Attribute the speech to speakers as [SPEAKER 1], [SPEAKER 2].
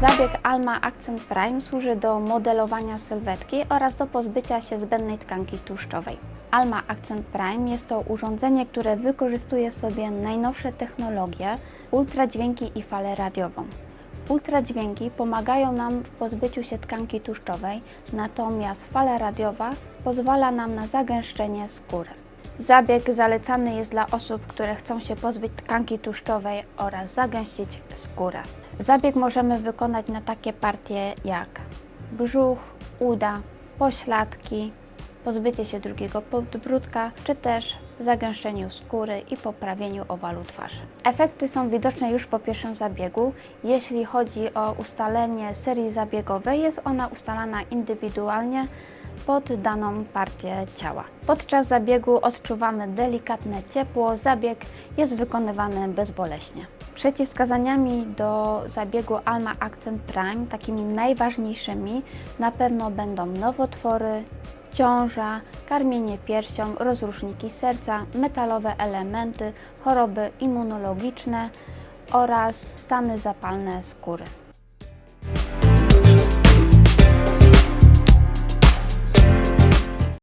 [SPEAKER 1] Zabieg Alma Accent Prime służy do modelowania sylwetki oraz do pozbycia się zbędnej tkanki tłuszczowej. Alma Accent Prime jest to urządzenie, które wykorzystuje sobie najnowsze technologie, ultradźwięki i falę radiową. Ultradźwięki pomagają nam w pozbyciu się tkanki tłuszczowej, natomiast fala radiowa pozwala nam na zagęszczenie skóry. Zabieg zalecany jest dla osób, które chcą się pozbyć tkanki tłuszczowej oraz zagęścić skórę. Zabieg możemy wykonać na takie partie jak brzuch, uda, pośladki, pozbycie się drugiego podbródka, czy też zagęszczeniu skóry i poprawieniu owalu twarzy. Efekty są widoczne już po pierwszym zabiegu. Jeśli chodzi o ustalenie serii zabiegowej, jest ona ustalana indywidualnie pod daną partię ciała. Podczas zabiegu odczuwamy delikatne ciepło, zabieg jest wykonywany bezboleśnie. Przeciwwskazaniami do zabiegu Alma Accent Prime, takimi najważniejszymi, na pewno będą nowotwory, ciąża, karmienie piersią, rozruszniki serca, metalowe elementy, choroby immunologiczne oraz stany zapalne skóry.